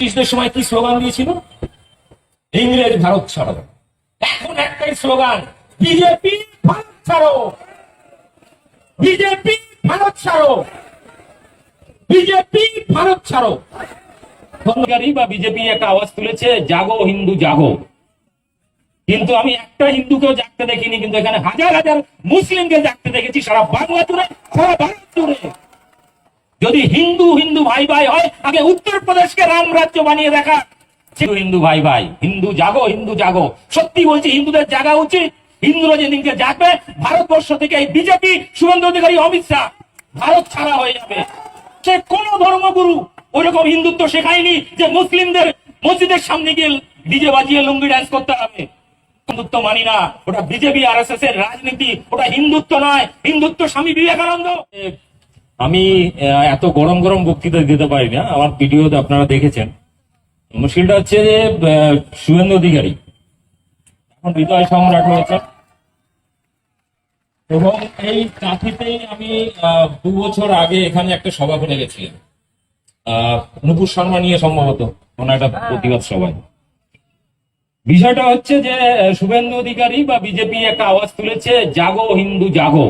ব্রিটিশদের সময় কি স্লোগান দিয়েছিল? ইংরেজ ভারত ছাড়ো। এখন একটাই স্লোগান, বিজেপি ভারত ছাড়ো। বিজেপি ভারত ছাড়ো। বিজেপি ভারত ছাড়ো। ধর্মকারী বা বিজেপি একটা আওয়াজ তুলেছে, জাগো হিন্দু, জাগো। কিন্তু আমি একটা হিন্দুকেও জাগতে দেখিনি, কিন্তু এখানে হাজার হাজার মুসলিমকে জাগতে দেখেছি, সারা বাংলা জুড়ে, সারা ভারত জুড়ে। যদি হিন্দু হিন্দু ভাই ভাই হয়, আগে উত্তরপ্রদেশকে রাম রাজ্য বানিয়ে দেখা। হিন্দু ভাই ভাই, হিন্দু জাগো হিন্দু জাগো। সত্যি বলছি, হিন্দুদের জাগা উচিত। হিন্দুরা যেদিনকে জাগবে, ভারতবর্ষ থেকে এই বিজেপি, শুভেন্দু অধিকারী, অমিত শাহ, ভারত ছাড়া হয়ে যাবে। সে কোন ধর্মগুরু ওরকম হিন্দুত্ব শেখায়নি যে মুসলিমদের মসজিদের সামনে গিয়ে ডিজে বাজিয়ে লুঙ্গি ড্যান্স করতে হবে। হিন্দুত্ব মানি না। ওটা বিজেপি, আর এস এস এর রাজনীতি, ওটা হিন্দুত্ব নয়। হিন্দুত্ব স্বামী বিবেকানন্দ। আমি এত গরম গরম বক্তৃতা দিতে পারি না আমার ভিডিওতে আপনারা দেখেছেন। মুশকিলটা হচ্ছে যে শুভেন্দু অধিকারী এখন হৃদয় সম্রাট হয়েছে এবং এই কাঠিতেই আমি দু বছর আগে এখানে একটা সভা করে গেছিলাম। আহ, নুপুর শর্মা নিয়ে সম্ভবত কোনো একটা প্রতিবাদ সভায়। বিষয়টা হচ্ছে যে শুভেন্দু অধিকারী বা বিজেপি একটা আওয়াজ তুলেছে জাগো হিন্দু জাগো।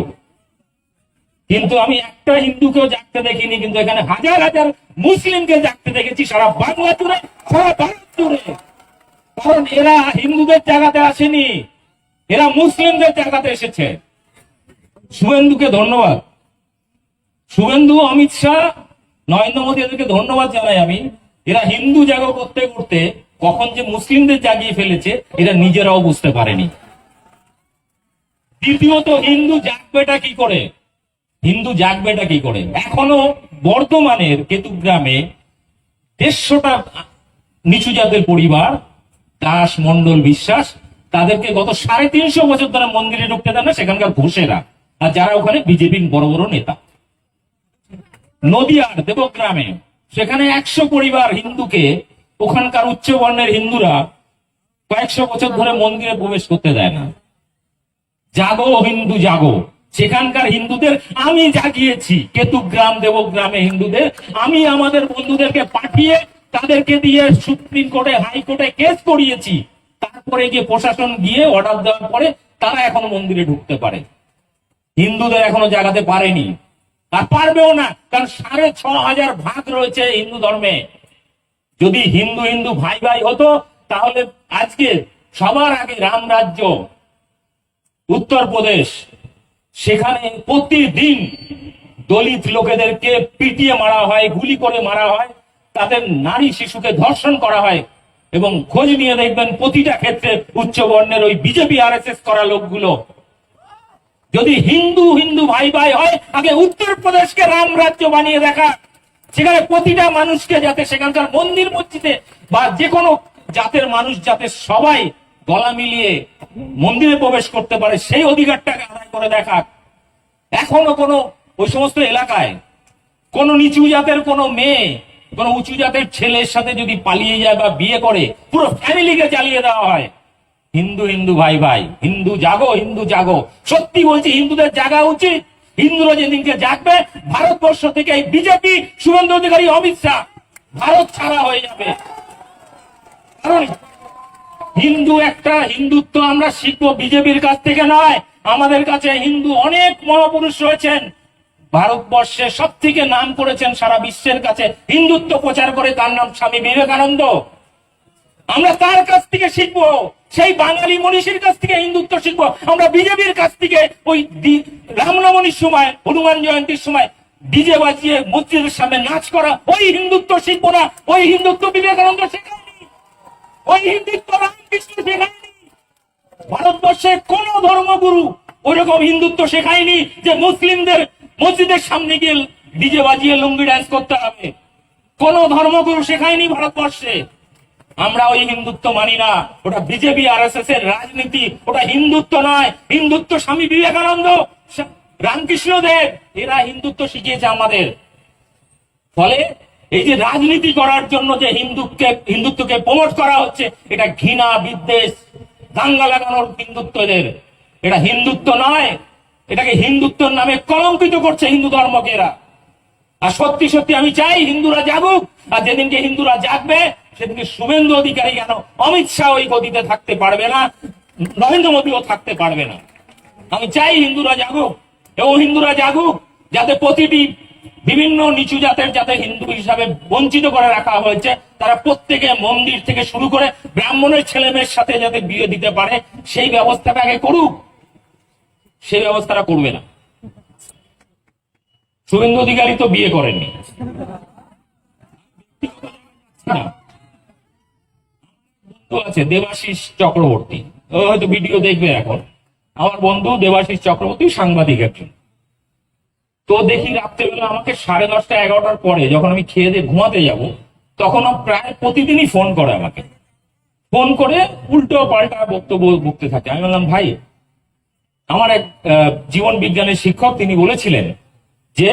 কিন্তু আমি একটা হিন্দুকেও জাগতে দেখিনি, কিন্তু এখানে হাজার হাজার মুসলিমকে জাগতে দেখেছি সারা বাংলা জুড়ে, সারা ভারত জুড়ে। কারণ এরা হিন্দুদের জায়গাতে আসেনি, এরা মুসলিমদের জায়গাতে এসেছে। শুভেন্দুকে ধন্যবাদ। শুভেন্দু, অমিত শাহ, নরেন্দ্র মোদী এদেরকে ধন্যবাদ জানাই আমি। এরা হিন্দু জাগো করতে করতে কখন যে মুসলিমদের জাগিয়ে ফেলেছে এরা নিজেরাও বুঝতে পারেনি। দ্বিতীয়ত, হিন্দু জাগবেটা কি করে? হিন্দু জাগবেটা কি করে? এখনও বর্তমানের কেতুগ্রামে দেড়শোটা নিচু জাতের পরিবার, দাস মন্ডল বিশ্বাস, তাদেরকে গত সাড়ে তিনশো বছর ধরে মন্দিরে ঢুকতে দেন না, সেখানকার ঘোষেরা। আর যারা ওখানে বিজেপির বড় বড় নেতা। নদিয়ার দেবগ্রামে, সেখানে একশো পরিবার হিন্দুকে, ওখানকার উচ্চ বর্ণের হিন্দুরা কয়েকশো বছর ধরে মন্দিরে প্রবেশ করতে দেয় না। জাগো হিন্দু জাগো। সেখানকার হিন্দুদের আমি জাগিয়েছি। কেতুগ্রাম দেবগ্রামে হিন্দুদের। আমি আমাদের বন্ধুদেরকে পাঠিয়ে তাদেরকে দিয়ে সুপ্রিম কোর্টে, হাইকোর্টে কেস করিয়েছি। তারপরে গিয়ে প্রশাসন গিয়ে অর্ডার দেওয়ার পরে তারা এখনও মন্দিরে ঢুকতে পারে। হিন্দুদের এখনও জাগাতে পারেনি। আর পারবেও না, কারণ সাড়ে ছ হাজার ভাগ রয়েছে হিন্দু ধর্মে। যদি হিন্দু হিন্দু ভাই ভাই হতো, তাহলে আজকে সবার আগে রাম রাজ্য, উত্তরপ্রদেশ সেখানে প্রতিদিন দলিত লোকেদেরকে পিটিয়ে মারা হয়, গুলি করে মারা হয়, তাদের নারী শিশুকে ধর্ষণ করা হয় এবং খোঁজ নিয়ে দেখবেন প্রতিটা ক্ষেত্রে উচ্চ বর্ণের ওই বিজেপি আর করা লোকগুলো। যদি হিন্দু হিন্দু ভাই ভাই হয়, আগে উত্তরপ্রদেশকে রাম রাজ্য বানিয়ে দেখা। সেখানে প্রতিটা মানুষকে যাতে সেখানকার মন্দির মসজিদে বা যে কোনো জাতের মানুষ যাতে সবাই গলা মিলিয়ে মন্দিরে প্রবেশ করতে পারে, সেই অধিকারটাকে আদায় করে দেখা এখনও কোনো, ওই সমস্ত এলাকায় কোন নিচু জাতের কোনো মেয়ে, কোন উঁচু জাতের ছেলের সাথে যদি পালিয়ে যায় বা বিয়ে করে, পুরো ফ্যামিলিকে চালিয়ে দেওয়া হয়। হিন্দু হিন্দু ভাই ভাই, হিন্দু জাগো হিন্দু জাগো। সত্যি বলছি, হিন্দুদের জাগা উচিত। হিন্দুরা যেদিনকে জাগবে, ভারতবর্ষ থেকে এই বিজেপি শুভেন্দু অধিকারী অমিত শাহ ভারত ছাড়া হয়ে যাবে। কারণ হিন্দু একটা, হিন্দুত্ব আমরা শিখব বিজেপির কাছ থেকে নয়। আমাদের কাছে হিন্দু অনেক মহাপুরুষ রয়েছেন। ভারতবর্ষে সব থেকে নাম করেছেন সারা বিশ্বের কাছে। হিন্দুত্ব প্রচার করে তার নাম স্বামী বিবেকানন্দ। আমরা তার কাছ থেকে শিখব, সেই বাঙালি মনীষীর কাছ থেকে হিন্দুত্ব শিখব। আমরা বিজেপির কাছ থেকে ওই রামনবমীর সময়, হনুমান জয়ন্তীর সময় ডিজে বাজিয়ে মসজিদের সামনে নাচ করা, ওই হিন্দুত্ব শিখব না, ওই হিন্দুত্ব বিবেকানন্দ শেখায়নি ওই হিন্দুত্ব রামকৃষ্ণ শেখায়নি। ভারতবর্ষে কোন ধর্মগুরু ওইরকম হিন্দুত্ব শেখায়নি যে মুসলিমদের মসজিদের সামনে গিয়ে ডিজে বাজিয়ে লুঙ্গি ড্যান্স করতে হবে। কোন ধর্মগুরু শেখায়নি ভারতবর্ষে। আমরা ওই হিন্দুত্ব মানি না। ওটা বিজেপি আর এস এর রাজনীতি, ওটা হিন্দুত্ব নয়। হিন্দুত্ব স্বামী বিবেকানন্দ, রামকৃষ্ণ দেব। এরা হিন্দুত্ব শিখিয়েছে আমাদের। ফলে এই যে রাজনীতি করার জন্য যে হিন্দুকে, হিন্দুত্বকে প্রমোট করা হচ্ছে, এটা ঘৃণা, বিদ্বেষ, দাঙ্গা লাগানোর হিন্দুত্বদের। এটা হিন্দুত্ব নয়, এটাকে হিন্দুত্বর নামে কলঙ্কিত করছে হিন্দু ধর্মকে এরা। আর সত্যি সত্যি আমি চাই হিন্দুরা জাগুক আর যেদিনকে হিন্দুরা জাগবে, সেদিনকে শুভেন্দু অধিকারী কেন অমিত শাহ ওই গতিতে থাকতে পারবে না, নরেন্দ্র মোদীও থাকতে পারবে না। আমি চাই হিন্দুরা জাগুক এবং হিন্দুরা জাগুক, যাতে প্রতিটি বিভিন্ন নিচু জাতের যাতে হিন্দু হিসাবে বঞ্চিত করে রাখা হয়েছে, তারা প্রত্যেকে মন্দির থেকে শুরু করে ব্রাহ্মণের ছেলে মেয়ের সাথে যাতে বিয়ে দিতে পারে, সেই ব্যবস্থাটা আগে করুক। সেই ব্যবস্থাটা করবে না। শুভেন্দু অধিকারী তো বিয়ে করেননি। আছে, দেবাশিস চক্রবর্তী। হয়তো ভিডিও দেখবে এখন। আমার বন্ধু দেবাশিস চক্রবর্তী সাংবাদিক একজন। তো দেখি রাত্রেবেলা আমাকে সাড়ে দশটা, এগারোটার পরে যখন আমি খেয়ে দিয়ে ঘুমাতে যাব, তখন প্রায় প্রতিদিনই ফোন করে আমাকে। ফোন করে উল্টো পাল্টা বক্তব্য বকতে থাকে। আমি বললাম, ভাই, আমার এক জীবন বিজ্ঞানের শিক্ষক তিনি বলেছিলেন যে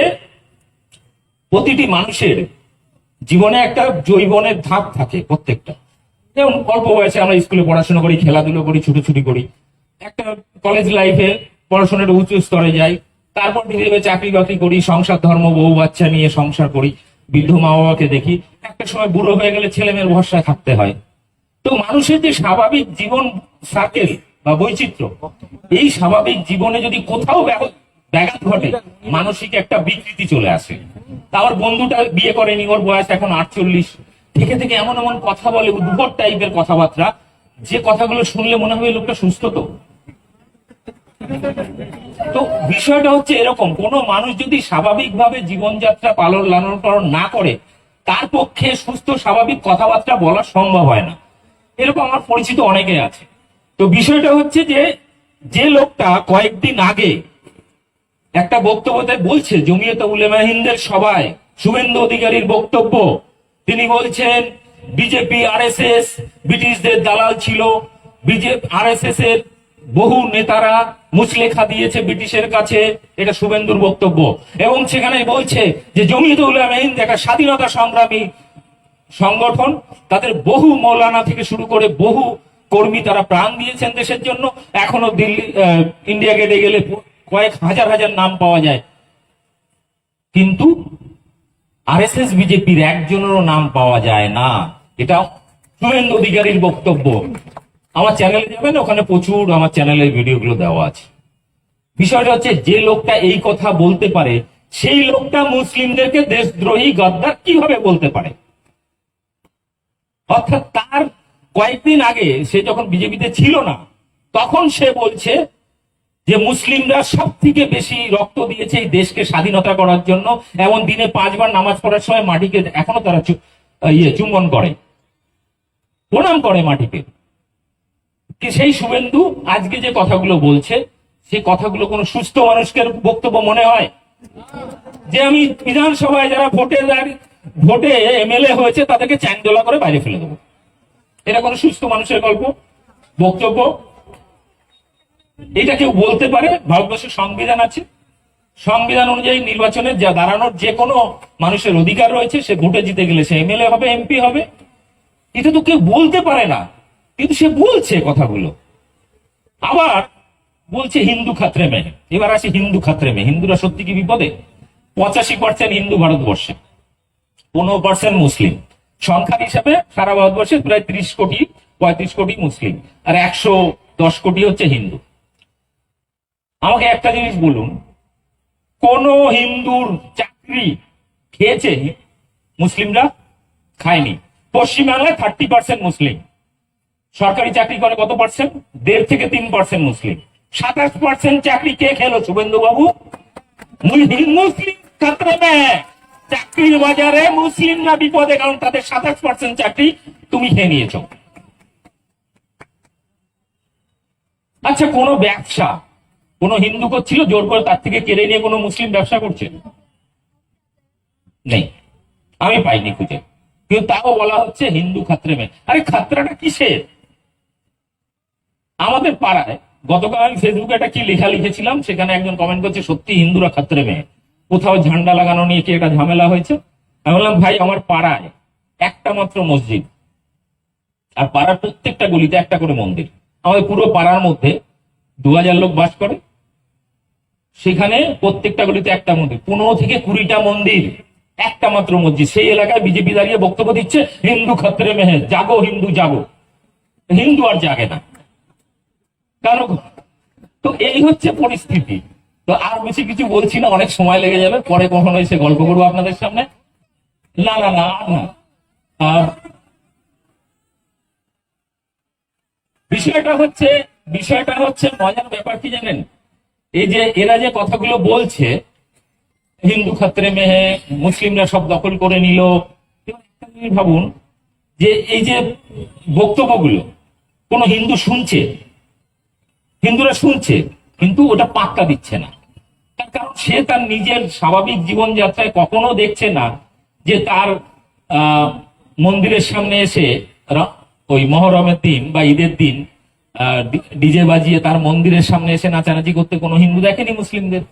প্রতিটি মানুষের জীবনে একটা জৈবনের ধাপ থাকে প্রত্যেকটা। যেমন অল্প বয়সে আমরা স্কুলে পড়াশোনা করি, খেলাধুলো করি, ছুটোছুটি করি। একটা কলেজ লাইফে পড়াশোনার উচ্চ স্তরে যাই তারপর ধীরে ধীরে চাকরি বাকরি করি, সংসার ধর্ম, বউ বাচ্চা নিয়ে সংসার করি, বৃদ্ধ মা বাবাকে দেখি, একটা সময় বুড়ো হয়ে গেলে ছেলে মেয়ের ভরসায় থাকতে হয়। তো মানুষের যে স্বাভাবিক জীবন সার্কেল বা বৈচিত্র্য, এই স্বাভাবিক জীবনে যদি কোথাও ব্যাঘ- ব্যাঘাত ঘটে, মানসিক একটা বিকৃতি চলে আসে। তা আমার বন্ধুটা বিয়ে করেনি, ওর বয়স এখন আটচল্লিশ। থেকে থেকে এমন এমন কথা বলে, উদ্ভট টাইপের কথাবার্তা, যে কথাগুলো শুনলে মনে হবে লোকটা সুস্থ তো। তো বিষয়টা হচ্ছে এরকম, কোন মানুষ যদি স্বাভাবিকভাবে জীবনযাত্রা পালন লালন পালন না করে, তার পক্ষে সুস্থ, স্বাভাবিক কথাবার্তা বলা সম্ভব হয় না। এরকম আমার পরিচিত অনেকে আছে। তো বিষয়টা হচ্ছে যে যে লোকটা কয়েকদিন আগে একটা বক্তব্যতে বলছে, জমিয়ত উলেমা হিন্দের শুভেন্দু অধিকারীর বক্তব্য। তিনি বলছেন, বিজেপি আর এস এস ব্রিটিশদের দালাল ছিল। বিজেপি আরএসএস এর বহু নেতারা মুচলেখা দিয়েছে ব্রিটিশের কাছে, এটা শুভেন্দুর বক্তব্য। এবং সেখানে বলছে যে হিন্দ একটা স্বাধীনতা সংগ্রামী সংগঠন, তাদের বহু মৌলানা থেকে শুরু করে বহু কর্মী তারা প্রাণ দিয়েছেন দেশের জন্য। এখনও দিল্লি ইন্ডিয়া গেটে গেলে কয়েক হাজার হাজার নাম পাওয়া যায়। কিন্তু আরএসএস বিজেপির একজনেরও নাম পাওয়া যায় না। এটা শুভেন্দু অধিকারীর বক্তব্য। আমার চ্যানেলে যাবেন, ওখানে প্রচুর আমার চ্যানেলের ভিডিওগুলো দেওয়া আছে। বিষয়টা হচ্ছে, যে লোকটা এই কথা বলতে পারে, সেই লোকটা মুসলিমদেরকে দেশদ্রোহী, গদ্দার কীভাবে বলতে পারে? অর্থাৎ তার কয়েকদিন আগে সে যখন বিজেপিতে ছিল না, তখন সে বলছে যে মুসলিমরা সব থেকে বেশি রক্ত দিয়েছে এই দেশকে স্বাধীনতা করার জন্য। এমন দিনে পাঁচবার নামাজ পড়ার সময় মাটিকে এখনও তারা ইয়ে চুম্বন করে। প্রণাম করে মাটিকে। কি সেই শুভেন্দু আজকে যে কথাগুলো বলছে, সেই কথাগুলো কোন সুস্থ মানুষকে বক্তব্য মনে হয়? যে আমি বিধানসভায় যারা ভোটে ভোটে এমএলএ হয়েছে, তাদেরকে চ্যাংদোলা করে বাইরে ফেলে দেবো। এটা কোন সুস্থ মানুষের গল্প, বক্তব্য? এটা কেউ বলতে পারে? ভারতবর্ষের সংবিধান আছে। সংবিধান অনুযায়ী নির্বাচনে যা দাঁড়ানোর যে কোনো মানুষের অধিকার রয়েছে, সে ভোটে জিতে গেলে সে এমএলএ হবে, এমপি হবে। এটা তো কেউ বলতে পারে না। কিন্তু সে বলছে কথাগুলো। আবার বলছে হিন্দু খাত্রে মে। এবার আসে হিন্দু খাত্রে মে। হিন্দুরা সত্যি কি বিপদে? পঁচাশি পার্সেন্ট হিন্দু ভারতবর্ষে, পনেরো পার্সেন্ট মুসলিম। সংখ্যা হিসাবে সারা ভারতবর্ষে প্রায় ত্রিশ কোটি, পঁয়ত্রিশ কোটি মুসলিম। আর একশো দশ কোটি হচ্ছে হিন্দু। আমাকে একটা জিনিস বলুন। কোন হিন্দুর চাকরি খেয়েছে? মুসলিমরা খায়নি। পশ্চিমবাংলায় থার্টি পার্সেন্ট মুসলিম। সরকারি চাকরি করে কত পার্সেন্ট দেড় থেকে তিন পার্সেন্ট মুসলিম। সাতাশ পার্সেন্ট চাকরি কে খেলো শুভেন্দু বাবু মুসলিম খাতরে চাকরির বাজারে মুসলিমরা বিপদে, কারণ তাদের সাতাশ পার্সেন্ট চাকরি তুমি খেয়ে নিয়েছো। আচ্ছা কোন ব্যবসা, কোন হিন্দু করছিল জোর করে তার থেকে কেড়ে নিয়ে কোনো মুসলিম ব্যবসা করছে? নেই। আমি পাইনি খুঁজে। কিন্তু তাও বলা হচ্ছে হিন্দু খাত্রে মেয়ে। আরে খাত্রাটা কিসের? আমাদের পাড়ায় গতকাল আমি ফেসবুকে একটা কি লেখা লিখেছিলাম, সেখানে একজন কমেন্ট করছে, সত্যি হিন্দুরা খাত্রে মেয়ে। কোথাও ঝান্ডা লাগানো নিয়ে কি একটা ঝামেলা হয়েছে? আমি বললাম, ভাই, আমার পাড়ায় একটা মাত্র মসজিদ। আর পাড়ার প্রত্যেকটা গলিতে একটা করে মন্দির। আমাদের পুরো পাড়ার মধ্যে দু হাজার লোক বাস করে। সেখানে প্রত্যেকটা গলিতে একটা মন্দির। পনেরো থেকে কুড়িটা মন্দির, একটা মাত্র মসজিদ। সেই এলাকায় বিজেপি দাঁড়িয়ে বক্তব্য দিচ্ছে, হিন্দু ক্ষত্রে মেহে জাগো হিন্দু জাগো। হিন্দু আর জাগে না। কারণ তো এই হচ্ছে পরিস্থিতি। তো আর বেশি কিছু বলছি না, অনেক সময় লেগে যাবে, পরে কখনো এসে গল্প করব আপনাদের সামনে। না না না না। আর বিষয়টা হচ্ছে বিষয়টা হচ্ছে মজার ব্যাপার কি জানেন? এই যে এরা যে কথাগুলো বলছে, হিন্দু ক্ষেত্রে মেহে মুসলিমরা সব দখল করে নিল ভাবুন, যে এই যে বক্তব্যগুলো, কোন হিন্দু শুনছে হিন্দুরা শুনছে, কিন্তু ওটা পাক্কা দিচ্ছে না। কারণ সে তার নিজের স্বাভাবিক জীবনযাত্রায় কখনো দেখছে না যে তার মন্দিরের সামনে এসে ওই মহরমের দিন বা ঈদের দিন ডিজে বাজিয়ে তার মন্দিরের সামনে এসে নাচানাচি করতে কোনো হিন্দু দেখেনি মুসলিমদের?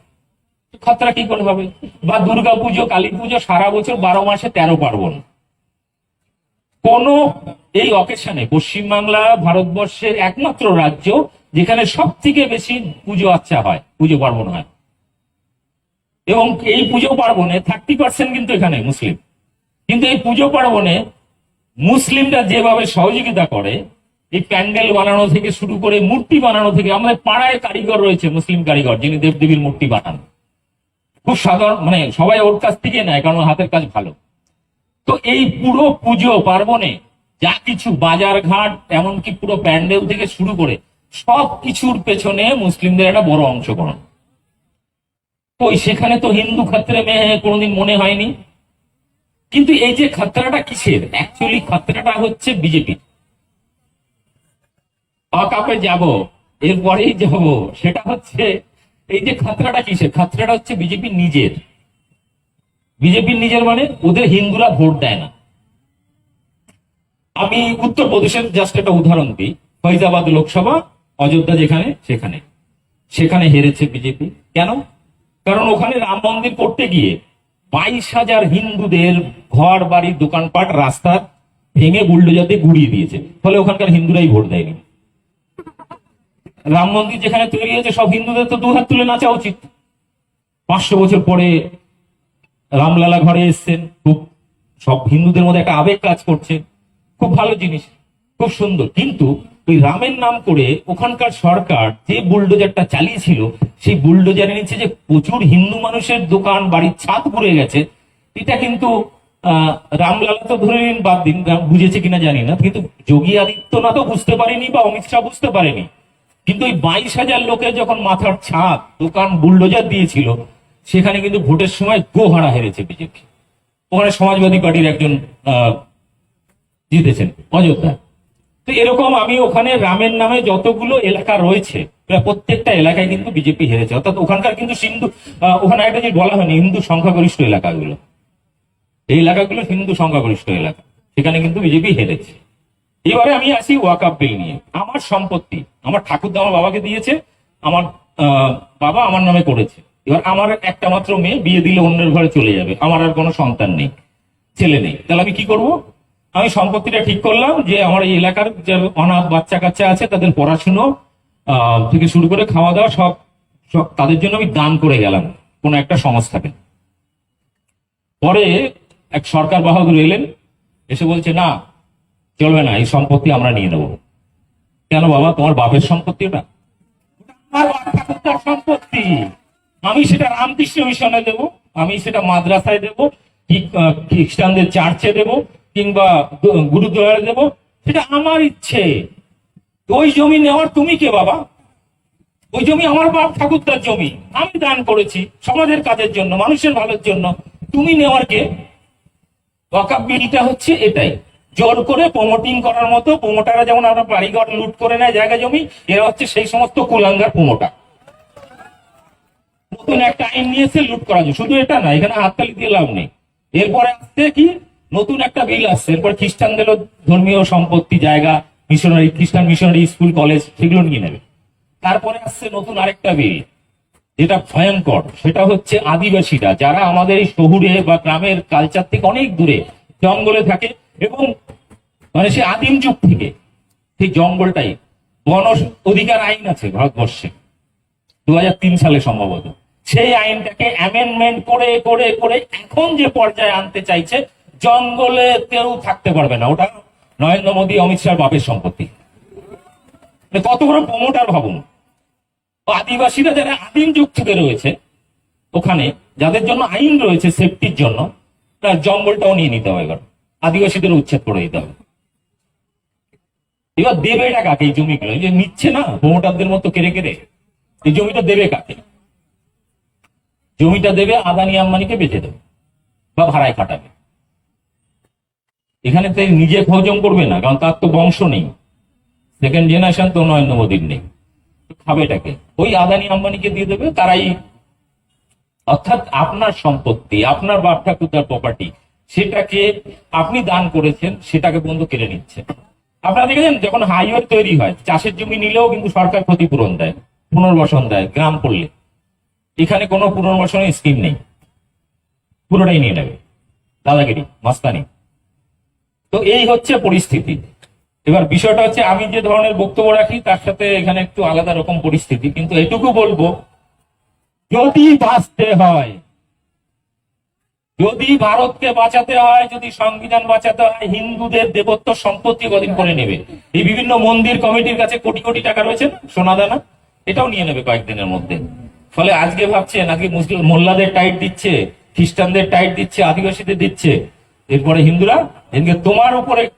খতরা কি করে হবে? বা দুর্গা পুজো কালী পুজো সারা বছর বারো মাসে তেরো পার্বণ। কোন এই অকেশনে পশ্চিমবাংলা ভারতবর্ষের একমাত্র রাজ্য যেখানে সব থেকে বেশি পুজো আচ্ছা হয়, পুজো পার্বণ হয়। এবং এই পুজো পার্বণে থার্টি পার্সেন্ট কিন্তু এখানে মুসলিম। কিন্তু এই পুজো পার্বণে মুসলিমরা যেভাবে সহযোগিতা করে, এই প্যান্ডেল বানানো থেকে শুরু করে মূর্তি বানানো থেকে, আমাদের পাড়ায় কারিগর রয়েছে, মুসলিম কারিগর, যিনি দেবদেবীর মূর্তি বানান। খুব সাধারণ মানে সবাই ওর কাছ থেকে নেয়, কারণ হাতের কাজ ভালো। তো এই পুরো পুজো পার্বণে যা কিছু বাজার ঘাট, এমনকি পুরো প্যান্ডেল থেকে শুরু করে সব কিছুর পেছনে মুসলিমদের একটা বড় অংশগ্রহণ ওই সেখানে তো হিন্দু খাত্রে মেয়ে কোনোদিন মনে হয়নি। কিন্তু এই যে খাতরাটা কিসের? অ্যাকচুয়ালি খাতরাটা হচ্ছে বিজেপি। অকাপে যাব, এরপরেই যাব, সেটা হচ্ছে এই যে খাতরাটা কিসের? খাতরাটা হচ্ছে বিজেপি নিজের। বিজেপির নিজের মানে ওদের হিন্দুরা ভোট দেয় না। আমি উত্তরপ্রদেশের জাস্ট একটা উদাহরণ দিই। ফৈজাবাদ লোকসভা, অযোধ্যা যেখানে, সেখানে। সেখানে হেরেছে বিজেপি। কেন? কারণ ওখানে রাম মন্দির করতে গিয়ে বাইশ হাজার হিন্দুদের ঘর, বাড়ি, দোকানপাট, রাস্তা ভেঙে বুলডোজাতে গুড়িয়ে দিয়েছে। ফলে ওখানকার হিন্দুরাই ভোট দেয়নি। রাম মন্দির যেখানে তৈরি হয়েছে, সব হিন্দুদের তো দু হাত তুলে নাচা উচিত। পাঁচশো বছর পরে রামলালা ঘরে এসছেন খুব সব হিন্দুদের মধ্যে একটা আবেগ কাজ করছে। খুব ভালো জিনিস খুব সুন্দর। কিন্তু ওই রামের নাম করে ওখানকার সরকার যে বুলডোজারটা চালিয়েছিল সেই বুলডোজারে নিচে যে প্রচুর হিন্দু মানুষের দোকান বাড়ির ছাদ পুড়ে গেছে এটা কিন্তু আহ, রামলালা তো ধরে নিন বাদ দিন বুঝেছে কিনা জানি না কিন্তু যোগী আদিত্যনাথও বুঝতে পারেনি বা অমিত শাহ বুঝতে পারেনি। কিন্তু ওই বাইশ হাজার লোকের যখন মাথার ছাদ দোকান বুলডোজার দিয়েছিল সেখানে কিন্তু ভোটের সময় গোহারা হেরেছে বিজেপি। ওখানে সমাজবাদী পার্টির একজন জিতেছেন অযোধ্যা। তো এরকম আমি ওখানে রামের নামে যতগুলো এলাকা রয়েছে প্রায় প্রত্যেকটা এলাকায় কিন্তু বিজেপি হেরেছে। অর্থাৎ ওখানকার কিন্তু আহ, ওখানে একটা যে বলা হয়নি হিন্দু সংখ্যাগরিষ্ঠ এলাকাগুলো। এই এলাকাগুলো হিন্দু সংখ্যাগরিষ্ঠ এলাকা। সেখানে কিন্তু বিজেপি হেরেছে। এবারে আমি আসি ওয়াকাপ বিল নিয়ে। আমার সম্পত্তি আমার ঠাকুরদা আমার বাবাকে দিয়েছে আমার বাবা আমার নামে করেছে। এবার আমার একটা মাত্র মেয়ে বিয়ে দিলে অন্যের ঘরে চলে যাবে। আমার আর কোনো সন্তান নেই, ছেলে নেই। তাহলে আমি কি করব? আমি সম্পত্তিটা ঠিক করলাম যে আমার এই এলাকার যে অনাথ বাচ্চা কাচ্চা আছে, তাদের পড়াশুনো থেকে শুরু করে খাওয়া দাওয়া সব সব তাদের জন্য আমি দান করে গেলাম কোনো একটা সংস্থাকে। পরে এক সরকার বাহাদুর এলেন, এসে বলছে, না, চলবে না, এই সম্পত্তি আমরা নিয়ে নেব। কেন বাবা, তোমার বাপের সম্পত্তি ওটা? সম্পত্তি। আমি সেটা রামকৃষ্ণ মিশনে দেব, আমি সেটা মাদ্রাসায় দেব খ্রিস্টানদের চার্চে দেব, কিংবা গুরুদ্বারে দেব, সেটা আমার ইচ্ছে। ওই জমি নেওয়ার তুমি কে বাবা? ওই জমি আমার বাপ ঠাকুরদার জমি। আমি দান করেছি সমাজের কাজের জন্য, মানুষের ভালোর জন্য। তুমি নেওয়ার কে? ওয়াকাপ বিলটা হচ্ছে এটাই। জোর করে প্রমোটিং করার মতো, প্রমোটাররা যেমন আমরা বাড়িঘর লুট করে নেয়, জায়গা জমি, এরা হচ্ছে সেই সমস্ত কুলাঙ্গার প্রমোটার। নতুন একটা আইন নিয়েছে, লুট করা যায় শুধু এটা না, এখানে হাততালি দিয়ে লাভ নেই। এরপরে আসছে কি? নতুন একটা বিল আসছে। এরপর খ্রিস্টানদেরও ধর্মীয় সম্পত্তি, জায়গা, মিশনারি, খ্রিস্টান মিশনারি স্কুল, কলেজ, সেগুলো নিয়ে নেবে। তারপরে আসছে নতুন আরেকটা বিল, যেটা ভয়ঙ্কর। সেটা হচ্ছে আদিবাসীরা, যারা আমাদের এই শহুরে বা গ্রামের কালচার থেকে অনেক দূরে, জঙ্গলে থাকে এবং মানে সে আদিম যুগ থেকে, সেই জঙ্গলটাই। গণ অধিকার আইন আছে ভারতবর্ষে দু হাজার তিন সালে সম্ভবত। সেই আইনটাকে অ্যামেন্ডমেন্ট করে করে করে এখন যে পর্যায়ে আনতে চাইছে, জঙ্গলে কেউ থাকতে পারবে না। ওটা নরেন্দ্র মোদী, অমিত শাহ বাপের সম্পত্তি। মানে কত বড় প্রমোটার ভাবুন। আদিবাসীরা যারা আদিম যুগ থেকে রয়েছে, ওখানে যাদের জন্য আইন রয়েছে সেফটির জন্য, তার জঙ্গলটাও নিয়ে নিতে হবে এবার। আদিবাসীদের উচ্ছেদ করে দিতে হবে। এবার দেবে এটা কাকে? এই জমিগুলো যে নিচ্ছে না প্রমোটারদের মতো কেড়ে কেড়ে? এই জমিটা দেবে কাকে? জমিটা দেবে, আদানি আম্বানিকে বেচে দেবে বা ভাড়ায় খাটাবে। এখানে তো নিজে হজম করবে না, কারণ তার তো বংশ নেই। সেকেন্ড জেনারেশন তো নরেন্দ্র মোদীর নেই। খাবেটাকে ওই আদানি আম্বানিকে দিয়ে দেবে, তারাই অর্থাৎ আপনার সম্পত্তি, আপনার বাপ ঠাকুরদার প্রপার্টি সেটাকে আপনি দান করেছেন, সেটাকে বন্ধ কেড়ে নিচ্ছে। আপনারা দেখেছেন, যখন হাইওয়ে তৈরি হয়, চাষের জমি নিলেও কিন্তু সরকার ক্ষতিপূরণ দেয়, পুনর্বাসন দেয়, গ্রাম পড়লে এখানে কোনো পুনর্বাসনের স্কিম নেই। পুরোটাই নিয়ে নেবে। দাদাগিরি মাস্তানি। তো এই হচ্ছে পরিস্থিতি। এবার বিষয়টা হচ্ছে আমি যে ধরনের বক্তব্য রাখি তার সাথে এখানে একটু আলাদা রকম পরিস্থিতি। কিন্তু এটুকু বলব যদি বাঁচতে হয় যদি ভারতকে বাঁচাতে হয় যদি সংবিধান বাঁচাতে হয় হিন্দুদের দেবত্ব সম্পত্তি কদিন করে নেবে। এই বিভিন্ন মন্দির কমিটির কাছে কোটি কোটি টাকা রয়েছে না, সোনা দানা? এটাও নিয়ে নেবে কয়েকদিনের মধ্যে। ফলে আজকে ভাবছে নাকি মুসলিম মোল্লাদের টাইট দিচ্ছে, খ্রিস্টানদের টাইট দিচ্ছে, আদিবাসীদের দিচ্ছে। এরপরে হিন্দুরা, এদিকে তোমার উপরে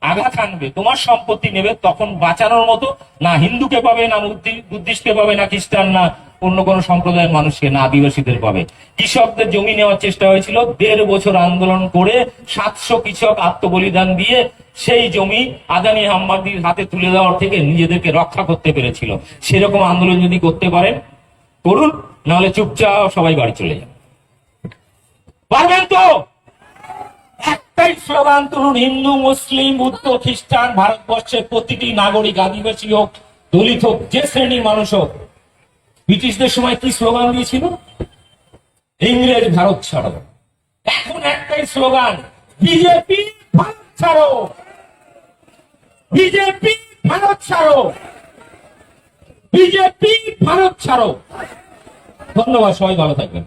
আঘাত আনবে, তোমার সম্পত্তি নেবে, তখন বাঁচানোর মতো না হিন্দুকে পাবে, না বুদ্ধি- বুদ্ধিস্টকে পাবে, না খ্রিস্টান, না অন্য কোন সম্প্রদায়ের মানুষকে, না আদিবাসীদের পাবে। কৃষকদের জমি নেওয়ার চেষ্টা হয়েছিল, দেড় বছর আন্দোলন করে সাতশো কৃষক আত্মবলিদান দিয়ে সেই জমি আদানি হাম্মাদির হাতে তুলে দেওয়ার থেকে নিজেদেরকে রক্ষা করতে পেরেছিল। সেরকম আন্দোলন যদি করতে পারেন করুন, নাহলে চুপচাপ সবাই বাড়ি চলে যান। পারবেন তো? একটাই স্লোগান তুলুন হিন্দু, মুসলিম, বুদ্ধ, খ্রিস্টান ভারতবর্ষের প্রতিটি নাগরিক, আদিবাসী হোক, দলিত হোক, যে শ্রেণির মানুষ হোক, ব্রিটিশদের সময় কি স্লোগান দিয়েছিল? ইংরেজ ভারত ছাড়ো। এখন একটাই স্লোগান, বিজেপি ভারত ছাড়ো। বিজেপি ভারত ছাড়ো। বিজেপি ভারত ছাড়ো। ধন্যবাদ সবাই ভালো থাকবেন।